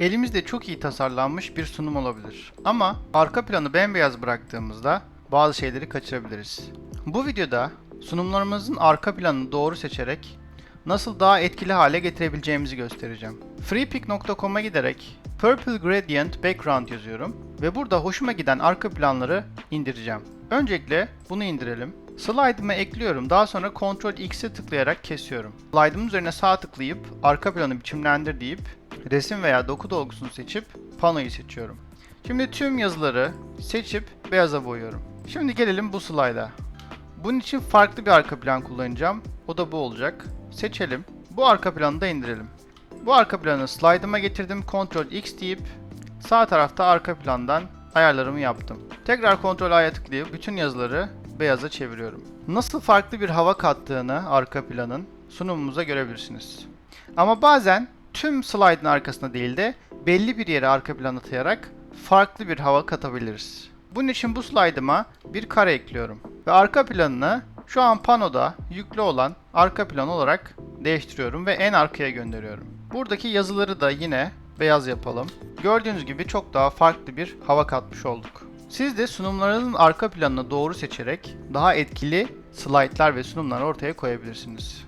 elimizde çok iyi tasarlanmış bir sunum olabilir. Ama arka planı bembeyaz bıraktığımızda bazı şeyleri kaçırabiliriz. Bu videoda sunumlarımızın arka planını doğru seçerek nasıl daha etkili hale getirebileceğimizi göstereceğim. freepick.com'a giderek Purple Gradient Background yazıyorum ve burada hoşuma giden arka planları indireceğim. Öncelikle bunu indirelim. Slide'ıma ekliyorum. Daha sonra Ctrl X'e tıklayarak kesiyorum. Slide'ımın üzerine sağ tıklayıp arka planı biçimlendir deyip resim veya doku dolgusunu seçip panoyu seçiyorum. Şimdi tüm yazıları seçip beyaza boyuyorum. Şimdi gelelim bu slide'a. Bunun için farklı bir arka plan kullanacağım. O da bu olacak. Seçelim. Bu arka planı da indirelim. Bu arka planı slide'ıma getirdim. Ctrl X deyip sağ tarafta arka plandan ayarlarımı yaptım. Tekrar Ctrl A'ya tıklayıp bütün yazıları beyaza çeviriyorum. Nasıl farklı bir hava kattığını arka planın sunumumuza görebilirsiniz. Ama bazen tüm slide'ın arkasına değil de belli bir yere arka plan atayarak farklı bir hava katabiliriz. Bunun için bu slide'ıma bir kare ekliyorum. Ve arka planını şu an panoda yüklü olan arka plan olarak değiştiriyorum ve en arkaya gönderiyorum. Buradaki yazıları da yine beyaz yapalım. Gördüğünüz gibi çok daha farklı bir hava katmış olduk. Siz de sunumlarınızın arka planını doğru seçerek daha etkili slaytlar ve sunumlar ortaya koyabilirsiniz.